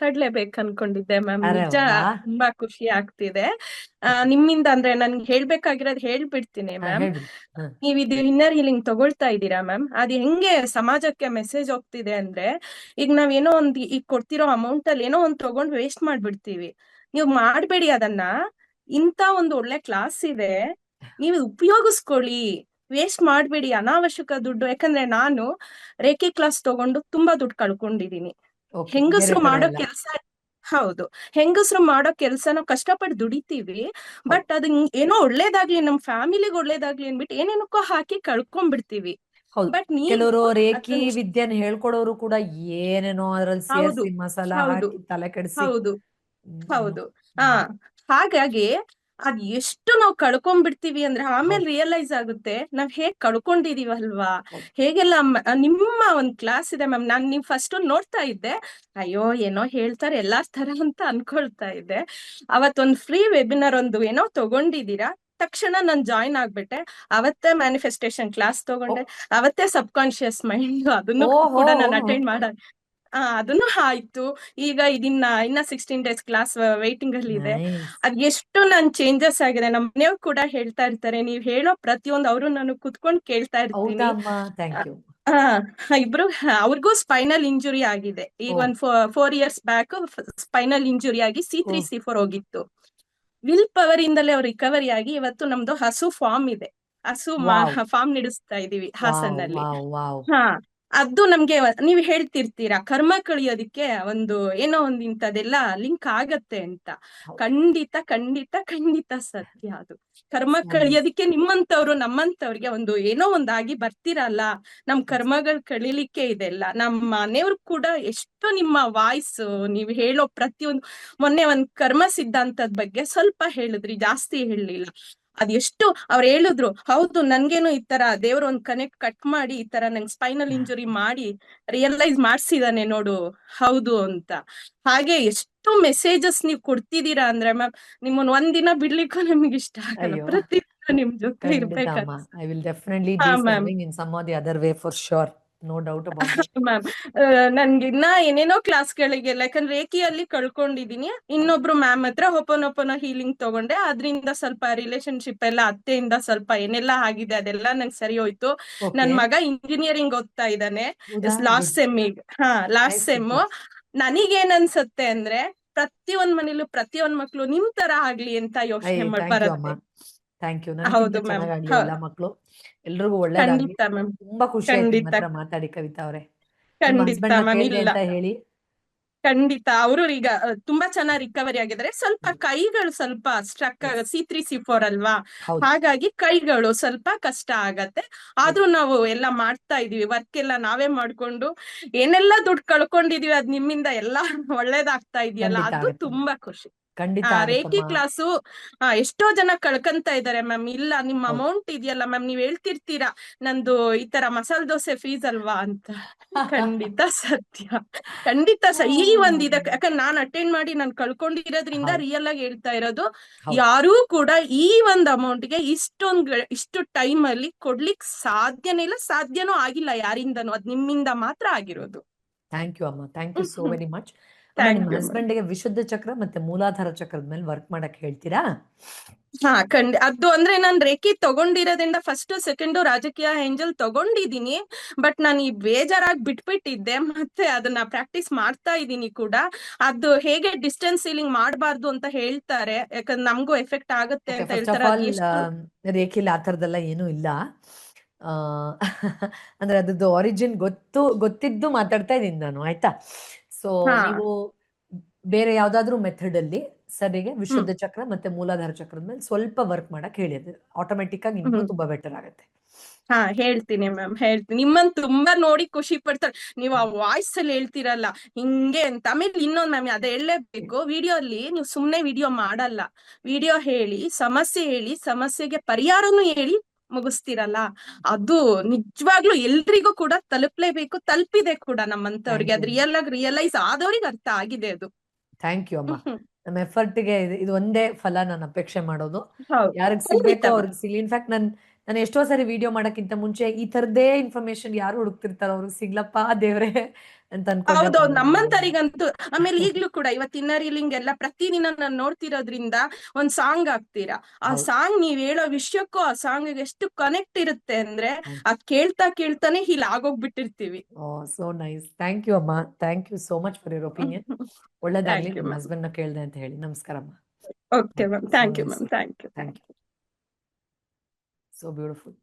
ಮಾತಾಡ್ಲೇಬೇಕು ಅನ್ಕೊಂಡಿದ್ದೆ ಮ್ಯಾಮ್. ನಿಜ ತುಂಬಾ ಖುಷಿ ಆಗ್ತಿದೆ. ನಿಮ್ಮಿಂದ ಅಂದ್ರೆ ನನ್ಗೆ ಹೇಳ್ಬೇಕಾಗಿರೋದ್ ಹೇಳ್ಬಿಡ್ತೀನಿ ಮ್ಯಾಮ್. ನೀವ್ ಇದು ಇನ್ನರ್ ಹೀಲಿಂಗ್ ತಗೊಳ್ತಾ ಇದ್ದೀರಾ ಮ್ಯಾಮ್? ಅದು ಹೆಂಗೆ ಸಮಾಜಕ್ಕೆ ಮೆಸೇಜ್ ಹೋಗ್ತಿದೆ ಅಂದ್ರೆ ಈಗ ನಾವ್ ಏನೋ ಒಂದ್ ಈಗ ಕೊಡ್ತಿರೋ ಅಮೌಂಟ್ ಅಲ್ಲಿ ಏನೋ ಒಂದ್ ತಗೊಂಡ್ ವೇಸ್ಟ್ ಮಾಡ್ಬಿಡ್ತೀವಿ. ನೀವ್ ಮಾಡ್ಬೇಡಿ ಅದನ್ನ. ಇಂತ ಒಂದು ಒಳ್ಳೆ ಕ್ಲಾಸ್ ಇದೆ. ನೀವು ಉಪಯೋಗಿಸ್ಕೊಳ್ಳಿ. ವೇಸ್ಟ್ ಮಾಡ್ಬೇಡಿ. ಅನಾವಶ್ಯಕ ದುಡ್ಡು. ಯಾಕಂದ್ರೆ ನಾನು ರೇಖೆ ಕ್ಲಾಸ್ ತಗೊಂಡು ತುಂಬಾ ದುಡ್ಡು ಕಳ್ಕೊಂಡಿದೀನಿ ಹೆಂಗಸರು ಮಾಡೋ ಕೆಲಸ ಹೌದು ಹೆಂಗಸರು ಮಾಡೋ ಕೆಲಸನ ನಾವು ಕಷ್ಟಪಟ್ಟು ದುಡಿತೀವಿ ಬಟ್ ಅದ್ ಏನೋ ಒಳ್ಳೇದಾಗ್ಲಿ ನಮ್ ಫ್ಯಾಮಿಲಿಗೆ ಒಳ್ಳೇದಾಗ್ಲಿ ಅನ್ಬಿಟ್ಟು ಏನೇನಕ್ಕೋ ಹಾಕಿ ಕಳ್ಕೊಂಡ್ಬಿಡ್ತೀವಿ. ಹೌದು ಬಟ್ ಕೆಲವರು ರೇಖಿ ವಿದ್ಯೆನ ಹೇಳ್ಕೊಡೋರು ಕೂಡ ಏನೇನೋ ಅದ್ರಲ್ಲಿ ಸೇರಿಸಿ ಮಸಾಲ ಹಾಕಿ ತಲೆ ಕೆಡಿಸಿ. ಹೌದು ಹೌದು ಹಾ ಹಾಗಾಗಿ ಅದ್ ಎಷ್ಟು ನಾವು ಕಳ್ಕೊಂಡ್ಬಿಡ್ತೀವಿ ಅಂದ್ರೆ ಆಮೇಲೆ ರಿಯಲೈಸ್ ಆಗುತ್ತೆ ನಾವ್ ಹೇಗ್ ಕಳ್ಕೊಂಡಿದೀವಲ್ವಾ ಹೇಗೆಲ್ಲ ನಿಮ್ಮ ಒಂದ್ ಕ್ಲಾಸ್ ಇದೆ ಮ್ಯಾಮ್ ನಾನ್ ನೀವ್ ಫಸ್ಟ್ ನೋಡ್ತಾ ಇದ್ದೆ. ಅಯ್ಯೋ ಏನೋ ಹೇಳ್ತಾರೆ ಎಲ್ಲಾರ್ ತರ ಅಂತ ಅನ್ಕೊಳ್ತಾ ಇದ್ದೆ. ಅವತ್ತೊಂದ್ ಫ್ರೀ ವೆಬಿನಾರ್ ಒಂದು ಏನೋ ತಗೊಂಡಿದೀರಾ? ತಕ್ಷಣ ನಾನ್ ಜಾಯಿನ್ ಆಗ್ಬಿಟ್ಟೆ. ಅವತ್ತೇ ಮ್ಯಾನಿಫೆಸ್ಟೇಷನ್ ಕ್ಲಾಸ್ ತಗೊಂಡೆ. ಅವತ್ತೇ ಸಬ್ ಕಾನ್ಶಿಯಸ್ ಮೈಂಡ್ ಅದನ್ನು ಕೂಡ ನಾನು ಅಟೆಂಡ್ ಮಾಡ ಅದನ್ನು ಆಯ್ತು. ಈಗ ಇದಿನ್ನ ಇನ್ನ ಸಿಕ್ಸ್ಟೀನ್ ಡೇಸ್ ಕ್ಲಾಸ್ ವೈಟಿಂಗ್ ಅಲ್ಲಿ ಇದೆ. ಅದ್ ಎಷ್ಟು ನನ್ ಚೇಂಜಸ್ ಆಗಿದೆ. ನಮ್ಮ ಮನೆಯವ್ರು ಕೂಡ ಹೇಳ್ತಾ ಇರ್ತಾರೆ. ನೀವ್ ಹೇಳೋ ಪ್ರತಿಯೊಂದು ಅವರು ನಾನು ಕುತ್ಕೊಂಡ್ ಕೇಳ್ತಾ ಇರ್ತೀನಿ. ಹಾ ಇಬ್ರು ಅವ್ರಿಗೂ ಸ್ಪೈನಲ್ ಇಂಜುರಿ ಆಗಿದೆ. ಈಗ ಒಂದ್ four years back spinal injury ಆಗಿ ಸಿ ತ್ರೀ ಸಿ ಫೋರ್ ಹೋಗಿತ್ತು. ವಿಲ್ ಪವರ್ ಇಂದಲೇ ಅವ್ರು ರಿಕವರಿ ಆಗಿ ಇವತ್ತು ನಮ್ದು ಹಸು ಫಾರ್ಮ್ ಇದೆ. ಹಸು ಫಾರ್ಮ್ ನಡೆಸ್ತಾ ಇದೀವಿ ಹಾಸನ್ ಹಾಸನಲ್ಲಿ ಹಾ. ಅದು ನಮ್ಗೆ ನೀವ್ ಹೇಳ್ತಿರ್ತೀರಾ ಕರ್ಮ ಕಳಿಯೋದಿಕ್ಕೆ ಒಂದು ಏನೋ ಒಂದ್ ಇಂಥದೆಲ್ಲ ಲಿಂಕ್ ಆಗತ್ತೆ ಅಂತ. ಖಂಡಿತ ಖಂಡಿತ ಖಂಡಿತ ಸತ್ಯ ಅದು. ಕರ್ಮ ಕಳಿಯೋದಿಕ್ಕೆ ನಿಮ್ಮಂತವ್ರು ನಮ್ಮಂತವ್ರಿಗೆ ಒಂದು ಏನೋ ಒಂದಾಗಿ ಬರ್ತಿರಲ್ಲ ನಮ್ ಕರ್ಮಗಳು ಕಳಿಲಿಕ್ಕೆ ಇದೆಲ್ಲ. ನಮ್ಮ ಮನೆಯವ್ರು ಕೂಡ ಎಷ್ಟು ನಿಮ್ಮ ವಾಯ್ಸ್ ನೀವ್ ಹೇಳೋ ಪ್ರತಿಯೊಂದು ಮೊನ್ನೆ ಒಂದ್ ಕರ್ಮ ಸಿದ್ಧಾಂತದ ಬಗ್ಗೆ ಸ್ವಲ್ಪ ಹೇಳಿದ್ರಿ ಜಾಸ್ತಿ ಹೇಳಲಿಲ್ಲ. ಅದ್ ಎಷ್ಟು ಅವ್ರು ಹೇಳಿದ್ರು ಹೌದು ನನ್ಗೇನು ಈ ತರ ದೇವ್ರ ಒಂದ್ ಕನೆಕ್ಟ್ ಕಟ್ ಮಾಡಿ ಈ ತರ ನಂಗೆ ಸ್ಪೈನಲ್ ಇಂಜುರಿ ಮಾಡಿ ರಿಯಲೈಸ್ ಮಾಡ್ಸಿದಾನೆ ನೋಡು ಹೌದು ಅಂತ. ಹಾಗೆ ಎಷ್ಟು ಮೆಸೇಜಸ್ ನೀವು ಕೊಡ್ತಿದೀರಾ ಅಂದ್ರೆ ಮ್ಯಾಮ್ ನಿಮ್ಮನ್ ಒಂದಿನ ಬಿಡ್ಲಿಕ್ಕೂ ನಿಮ್ಗೆ ಇಷ್ಟ ಆಗಲ್ಲ. ಪ್ರತಿ ದಿನ ನಿಮ್ ಜೊತೆ ಇರ್ಬೇಕು I will definitely in some or the other way for sure no doubt ma'am ನನ್ಗೆ ಇನ್ನ ಏನೇನೋ ಕ್ಲಾಸ್ಗಳಿಗೆಲ್ಲ ಯಾಕಂದ್ರೆ ರೇಖಿಯಲ್ಲಿ ಕಳ್ಕೊಂಡಿದೀನಿ. ಇನ್ನೊಬ್ರು ಮ್ಯಾಮ್ ಹತ್ರ ಹೊಪನೊಪನ ಹೀಲಿಂಗ್ ತಗೊಂಡೆ. ಅದ್ರಿಂದ ಸ್ವಲ್ಪ ರಿಲೇಶನ್ಶಿಪ್ ಎಲ್ಲ ಅತ್ತೆಯಿಂದ ಸ್ವಲ್ಪ ಏನೆಲ್ಲ ಆಗಿದೆ ಅದೆಲ್ಲ ನಂಗೆ ಸರಿ ಹೋಯ್ತು. ನನ್ ಮಗ ಇಂಜಿನಿಯರಿಂಗ್ ಓದ್ತಾ ಇದ್ದಾನೆ. ಲಾಸ್ಟ್ ಸೆಮ್ ಈಗ. ಹಾ ಲಾಸ್ಟ್ ಸೆಮ್ ನನಗೇನ್ ಅನ್ಸುತ್ತೆ ಅಂದ್ರೆ ಪ್ರತಿಯೊಂದ್ ಮನೇಲೂ ಪ್ರತಿಯೊಂದ್ ಮಕ್ಳು ನಿಮ್ ತರ ಆಗ್ಲಿ ಅಂತ ಯೋಚನೆ ಮಾಡ್ ಥ್ಯಾಂಕ್ ಯು ಹೌದು ಮ್ಯಾಮ್. ಎಲ್ಲ ಮಕ್ಕಳು ಎಲ್ರಿಗೂ ಒಳ್ಳೇದಾಗ್ಲಿ. ಖಂಡಿತ ಮ್ಯಾಮ್. ತುಂಬಾ ಖುಷಿ ಆಯ್ತು ನಿಮ್ಮ ಖಂಡಿತ. ಹತ್ರ ಮಾತಾಡಿ ಕವಿತಾ ಅವರೇ. ಖಂಡಿತ ಹಸ್ಬೆಂಡ್ ಮ್ಯಾಮ್. ಇಲ್ಲ. ಅಂತ ಹೇಳಿ? ಖಂಡಿತ. ಅವರು ಈಗ ತುಂಬಾ ಚೆನ್ನಾಗಿ ರಿಕವರಿ ಆಗಿದ್ದಾರೆ. ಸ್ವಲ್ಪ ಕೈಗಳು ಸ್ವಲ್ಪ ಸ್ಟ್ರಕ್ ಆಗ ಸಿ ತ್ರೀ ಸಿ ಫೋರ್ ಅಲ್ವಾ? ಹೌದು. ಹಾಗಾಗಿ ಕೈಗಳು ಸ್ವಲ್ಪ ಕಷ್ಟ ಆಗತ್ತೆ. ಆದ್ರೂ ನಾವು ಎಲ್ಲ ಮಾಡ್ತಾ ಇದೀವಿ. ವರ್ಕ್ ಎಲ್ಲ ನಾವೇ ಮಾಡ್ಕೊಂಡು ಏನೆಲ್ಲ ದುಡ್ಡು ಕಳ್ಕೊಂಡಿದೀವಿ ಅದ್ ನಿಮ್ಮಿಂದ ಎಲ್ಲ ಒಳ್ಳೇದಾಗ್ತಾ ಇದೆಯಲ್ಲ. ಖಂಡಿತ ಅದು ತುಂಬಾ ಖುಷಿ. ಖಂಡಿತ ರೇಖಿ ಕ್ಲಾಸು ಎಷ್ಟೋ ಜನ ಕಳ್ಕಂತ ಇದಾರೆ ಮ್ಯಾಮ್. ಇಲ್ಲ ನಿಮ್ ಅಮೌಂಟ್ ಇದೆಯಲ್ಲ ಮ್ಯಾಮ್ ನೀವ್ ಹೇಳ್ತಿರ್ತೀರಾ ನಂದು ಈ ತರ ಮಸಾಲ ದೋಸೆ ಫೀಸ್ ಅಲ್ವಾ ಅಂತ. ಖಂಡಿತ ಸತ್ಯ. ಖಂಡಿತ ಈ ಒಂದ್ ಇದ ಯಾಕಂದ್ರೆ ನಾನ್ ಅಟೆಂಡ್ ಮಾಡಿ ನಾನ್ ಕಳ್ಕೊಂಡಿರೋದ್ರಿಂದ ರಿಯಲ್ ಆಗಿ ಹೇಳ್ತಾ ಇರೋದು. ಯಾರೂ ಕೂಡ ಈ ಒಂದ್ ಅಮೌಂಟ್ಗೆ ಇಷ್ಟೊಂದ್ ಇಷ್ಟು ಟೈಮ್ ಅಲ್ಲಿ ಕೊಡ್ಲಿಕ್ ಸಾಧ್ಯನೇ ಇಲ್ಲ ಸಾಧ್ಯನೂ ಆಗಿಲ್ಲ ಯಾರಿಂದನು. ಅದ್ ನಿಮ್ಮಿಂದ ಮಾತ್ರ ಆಗಿರೋದು. ಥ್ಯಾಂಕ್ ಯು ಅಮ್ಮ. Thank you so very much ನಿಮ್ಮ ಹಸ್ಬೆಂಡ್ಗೆ ವಿಶುದ್ಧ ಚಕ್ರ ಮತ್ತೆ ಮೂಲಾಧಾರ ಚಕ್ರದ ಮೇಲೆ ವರ್ಕ್ ಮಾಡಕ್ ಹೇಳ್ತೀರಾ? ಹಾ ಖಂಡ ಅದು ಅಂದ್ರೆ ನಾನ್ ರೇಖಿ ತಗೊಂಡಿರೋದ್ರಿಂದ ಫಸ್ಟ್ ಸೆಕೆಂಡ್ ರಾಜಕೀಯ ಏಂಜಲ್ ತಗೊಂಡಿದೀನಿ ಬಟ್ ನಾನು ಈ ಬೇಜಾರಾಗಿ ಬಿಟ್ಬಿಟ್ಟಿದ್ದೆ. ಮತ್ತೆ ಅದನ್ನ ಪ್ರಾಕ್ಟೀಸ್ ಮಾಡ್ತಾ ಇದ್ದೀನಿ ಕೂಡ. ಅದು ಹೇಗೆ ಡಿಸ್ಟೆನ್ಸ್ ಸೀಲಿಂಗ್ ಮಾಡಬಾರ್ದು ಅಂತ ಹೇಳ್ತಾರೆ. ಯಾಕಂದ್ರೆ ನಮಗೂ ಎಫೆಕ್ಟ್ ಆಗುತ್ತೆ ಅಂತ ಹೇಳ್ತಾರೆ. ರೇಖಿಲ್ ಆ ತರದೆಲ್ಲ ಏನೂ ಇಲ್ಲ. ಅಂದ್ರೆ ಅದ್ರದ್ದು ಒರಿಜಿನ್ ಗೊತ್ತು ಗೊತ್ತಿದ್ದು ಮಾತಾಡ್ತಾ ಇದ್ದೀನಿ ನಾನು ಆಯ್ತಾ? ಸೊ ನೀವು ಬೇರೆ ಯಾವ್ದಾದ್ರು ಮೆಥಡ್ ಅಲ್ಲಿ ಸರಿಗೆ ವಿಶುದ್ಧ ಚಕ್ರ ಮತ್ತೆ ಮೂಲಾಧಾರ ಚಕ್ರದ ಮೇಲೆ ಸ್ವಲ್ಪ ವರ್ಕ್ ಮಾಡಕ್ ಹೇಳಿದ್ರು ಆಟೋಮೆಟಿಕ್ ಆಗಿ ಇನ್ನೂ ತುಂಬಾ ಬೆಟರ್ ಆಗುತ್ತೆ. ಹಾ ಹೇಳ್ತೀನಿ ಮ್ಯಾಮ್ ಹೇಳ್ತೀನಿ. ನಿಮ್ಮನ್ ತುಂಬಾ ನೋಡಿ ಖುಷಿ ಪಡ್ತಾರೆ. ನೀವು ಆ ವಾಯ್ಸ್ ಅಲ್ಲಿ ಹೇಳ್ತಿರಲ್ಲ ಹಿಂಗೆ ಅಂತ. ಆಮೇಲೆ ಇನ್ನೊಂದ್ ಮ್ಯಾಮ್ ಅದೇ ಹೇಳಲೇಬೇಕು. ವಿಡಿಯೋ ಅಲ್ಲಿ ನೀವು ಸುಮ್ನೆ ವಿಡಿಯೋ ಮಾಡಲ್ಲ. ವಿಡಿಯೋ ಹೇಳಿ ಸಮಸ್ಯೆ ಹೇಳಿ ಸಮಸ್ಯೆಗೆ ಪರಿಹಾರನು ಹೇಳಿ ಮುಗಿಸ್ತಿರಲ್ಲ? ಅದು ನಿಜವಾಗ್ಲೂ ಎಲ್ರಿಗೂ ಕೂಡ ತಲುಪ್ಲೇಬೇಕು ತಲುಪಿದೆ ಕೂಡ ನಮ್ಮಂತವ್ರಿಗೆ. ಅದ್ ರಿಯಲ್ ಆಗಿ ರಿಯಲೈಸ್ ಆದವ್ರಿಗೆ ಅರ್ಥ ಆಗಿದೆ ಅದು. ಥ್ಯಾಂಕ್ ಯು ಅಮ್ಮ. ನಮ್ಮ ಎಫರ್ಟ್ಗೆ ಇದು ಒಂದೇ ಫಲ ನಾನು ಅಪೇಕ್ಷೆ ಮಾಡೋದು. ಯಾರಿಗೆ ಸಿಗ್ಬೇಕು ಅವ್ರಿಗೆ ಸಿಗ್ಲಿ. ಇನ್ಫ್ಯಾಕ್ಟ್ ನನ್ ನಾನು ಎಷ್ಟೋ ಸರಿ ವಿಡಿಯೋ ಮಾಡೋಕ್ಕಿಂತ ಮುಂಚೆ ಈ ತರದೇ ಇನ್ಫಾರ್ಮೇಶನ್ ಯಾರು ಹುಡುಕ್ತಿರ್ತಾರೋ ಅವ್ರಿಗೆ ಸಿಗ್ಲಪ್ಪ ದೇವ್ರೆ ಅಂತ ಹೌದೌದು ನಮ್ಮಂತರಿಗಂತೂ ಆಮೇಲೆ ಈಗ್ಲೂ ಕೂಡ ಇವತ್ತಿನ ರೀಲಿಂಗ್ ಎಲ್ಲ ಪ್ರತಿದಿನ ನಾನು ನೋಡ್ತಿರೋದ್ರಿಂದ ಒಂದ್ ಸಾಂಗ್ ಹಾಕ್ತೀರಾ? ಆ ಸಾಂಗ್ ನೀವ್ ಹೇಳೋ ವಿಷಯಕ್ಕೂ ಆ ಸಾಂಗ್ ಎಷ್ಟು ಕನೆಕ್ಟ್ ಇರುತ್ತೆ ಅಂದ್ರೆ ಆ ಅದ್ ಕೇಳ್ತಾ ಕೇಳ್ತಾನೆ ಹೀಲ್ ಆಗೋಗ್ಬಿಟ್ಟಿರ್ತೀವಿ. Oh so nice thank you ಅಮ್ಮ. Thank you so much for your opinion ಒಳ್ಳೇದಾಗ್ಲಿ. ನಿಮ್ಮ ಹಸ್ಬೆಂಡ್ನ ಕೇಳ್ದೆ ಅಂತ ಹೇಳಿ. ನಮಸ್ಕಾರ ಅಮ್ಮ. Okay ma'am thank you ma'am thank you thank you so beautiful